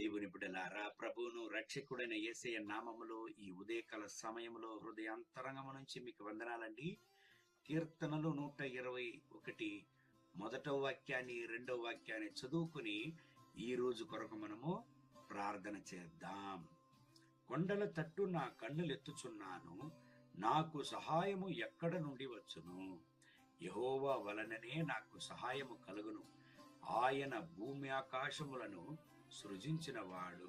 దేవుని బిడ్డలారా ప్రభువును రక్షకుడైన ఏసయ నామములో ఈ ఉదయకాల సమయంలో హృదయాంతరంగము నుంచి మీకు వందనాలండి. కీర్తనలు నూట ఇరవై ఒకటి మొదటో వాక్యాన్ని రెండవ వాక్యాన్ని చదువుకుని ఈ రోజు కొరకు మనము ప్రార్థన చేద్దాం. కొండల తట్టు నా కన్నులు ఎత్తుచున్నాను నాకు సహాయము ఎక్కడ నుండి వచ్చును? యహోవా వలననే నాకు సహాయము కలుగును. ఆయన భూమి ఆకాశములను సృజించినవాడు.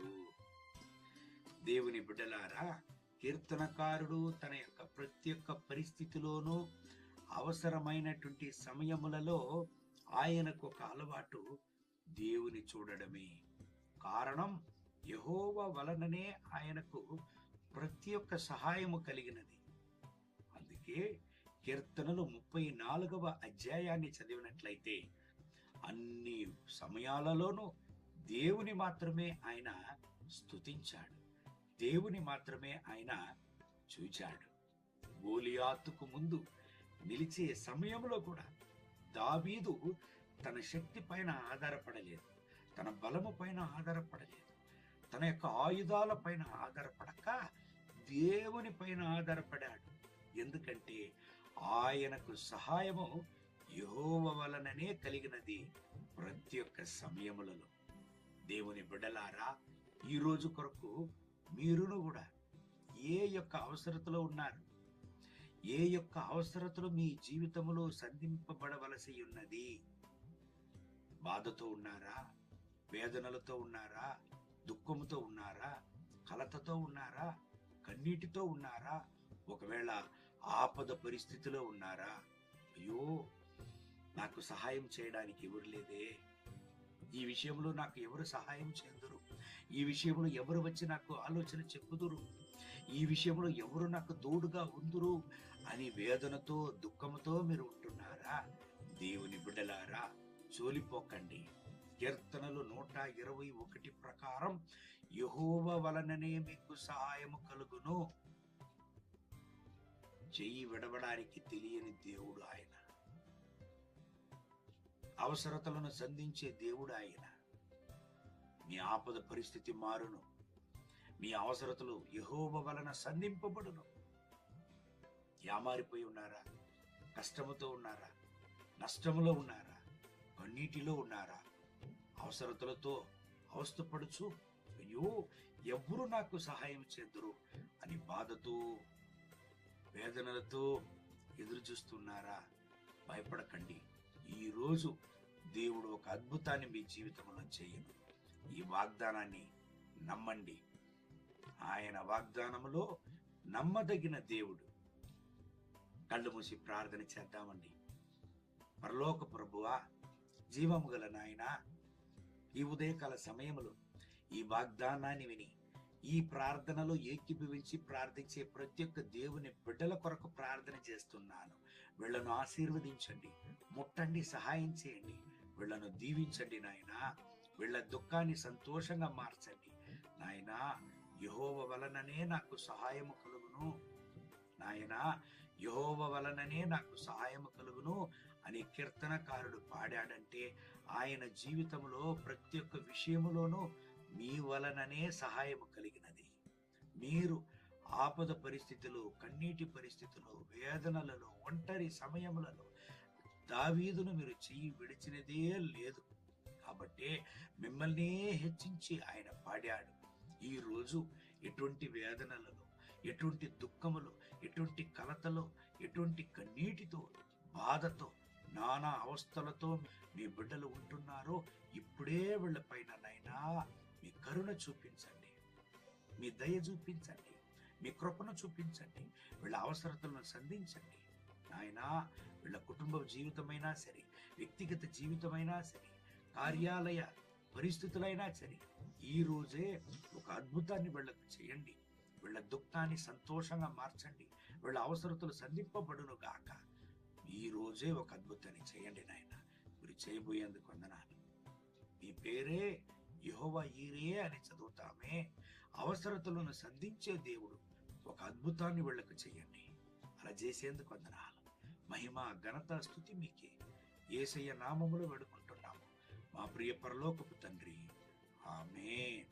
దేవుని బిడ్డలారా కీర్తనకారుడు తన యొక్క ప్రతి ఒక్క పరిస్థితిలోనూ అవసరమైనటువంటి సమయములలో ఆయనకు ఒక అలవాటు దేవుని చూడడమే. కారణం యహోవ వలననే ఆయనకు ప్రతి ఒక్క సహాయము కలిగినది. అందుకే కీర్తనలు ముప్పై నాలుగవ అధ్యాయాన్ని చదివినట్లయితే అన్ని సమయాలలోనూ దేవుని మాత్రమే ఆయన స్తుతించాడు. దేవుని మాత్రమే ఆయన చూచాడు. గోలియాతుకు ముందు నిలిచే సమయంలో కూడా దావీదు తన శక్తి పైన ఆధారపడలేదు. తన బలము పైన ఆధారపడలేదు. తన యొక్క ఆయుధాల పైన ఆధారపడక దేవుని పైన ఆధారపడాడు. ఎందుకంటే ఆయనకు సహాయము యహోవ వలననే కలిగినది ప్రతి ఒక్క సమయములలో. దేవుని బిడ్డలారా ఈ రోజు కొరకు మీరును కూడా ఏ యొక్క అవసరతలో ఉన్నారు ఏ యొక్క అవసరతలు మీ జీవితంలో సంధింపబడవలసి ఉన్నది? బాధతో ఉన్నారా? వేదనలతో ఉన్నారా? దుఃఖముతో ఉన్నారా? కలతతో ఉన్నారా? కన్నీటితో ఉన్నారా? ఒకవేళ ఆపద పరిస్థితిలో ఉన్నారా? అయ్యో నాకు సహాయం చేయడానికి ఎవరు లేదే? ఈ విషయంలో నాకు ఎవరు సహాయం చెందురు? ఈ విషయంలో ఎవరు వచ్చి నాకు ఆలోచన చెప్పుదురు? ఈ విషయంలో ఎవరు నాకు తోడుగా ఉందురు? అని వేదనతో దుఃఖంతో మీరు ఉంటున్నారా? దేవుని బిడ్డలారా చోలిపోకండి. కీర్తనలు నూట ఇరవై ఒకటి ప్రకారం యహోవ వలననే మీకు సహాయము కలుగును. చెయ్యి విడవడానికి తెలియని దేవుడు ఆయన. అవసరతలను సంధించే దేవుడు ఆయన. మీ ఆపద పరిస్థితి మారును. మీ అవసరతలు యహోబ వలన సంధింపబడును. యామారిపోయి ఉన్నారా? కష్టముతో ఉన్నారా? నష్టములో ఉన్నారా? కన్నీటిలో ఉన్నారా? అవసరతలతో అవస్థపడుచు అయ్యో ఎవరు నాకు సహాయం చేద్దరు అని బాధతో వేదనలతో ఎదురు చూస్తున్నారా భయపడకండి. ఈరోజు దేవుడు ఒక అద్భుతాన్ని మీ జీవితంలో చేయను ఈ వాగ్దానాన్ని నమ్మండి. ఆయన వాగ్దానములో నమ్మదగిన దేవుడు. కళ్ళు మూసి ప్రార్థన చేద్దామండి. పరలోక ప్రభువా జీవము గల నాయన ఈ ఉదయకాల సమయములో ఈ వాగ్దానాన్ని విని ఈ ప్రార్థనలో ఏకీభవించి ప్రార్థించే ప్రతి ఒక్క దేవుని బిడ్డల కొరకు ప్రార్థన చేస్తున్నాను. వీళ్ళను ఆశీర్వదించండి. ముట్టండి సహాయం చేయండి. వీళ్ళను దీవించండి నాయన. వీళ్ళ దుఃఖాన్ని సంతోషంగా మార్చండి. నాయన యహోవ వలననే నాకు సహాయము కలుగును. నాయన యహోవ వలననే నాకు సహాయము కలుగును అని కీర్తనకారుడు పాడాడంటే ఆయన జీవితంలో ప్రతి ఒక్క విషయములోనూ మీ వలననే సహాయము కలిగినది. మీరు ఆపద పరిస్థితులు కన్నీటి పరిస్థితులు వేదనలలో ఒంటరి సమయములలో దావీదును మీరు చెయ్యి విడిచినదే లేదు. కాబట్టి మిమ్మల్ని హెచ్చించి ఆయన పాడాడు. ఈ రోజు ఎటువంటి వేదనలలో ఎటువంటి దుఃఖములు ఎటువంటి కలతలో ఎటువంటి కన్నీటితో బాధతో నానా అవస్థలతో మీ బిడ్డలు ఉంటున్నారో ఇప్పుడే వీళ్ళపైన నైనా మీ కరుణ చూపించండి. మీ దయ చూపించండి. మీ కృపను చూపించండి. వీళ్ళ అవసరతలను సంధించండి. నాయనా వీళ్ళ కుటుంబ జీవితమైనా సరే వ్యక్తిగత జీవితమైనా సరే కార్యాలయ పరిస్థితులైనా సరే ఈ రోజే ఒక అద్భుతాన్ని వీళ్ళకు చేయండి. వీళ్ళ దుఃఖాన్ని సంతోషంగా మార్చండి. వీళ్ళ అవసరతలు సంధింపబడును గాక. ఈ రోజే ఒక అద్భుతాన్ని చేయండి నాయన. మీరు చేయబోయేందుకు వందనాలు. మీ పేరే యహోవా ఈరే అని చదువుతామే. అవసరతలను సంధించే దేవుడు ఒక అద్భుతాన్ని వీళ్ళకు చేయండి. అలా చేసేందుకు వందనాలు. మహిమ ఘనత స్థుతి మీకే. ఏసయ్య నామములు వేడుకుంటున్నాము. మా ప్రియ పరలోకపు తండ్రి. ఆమె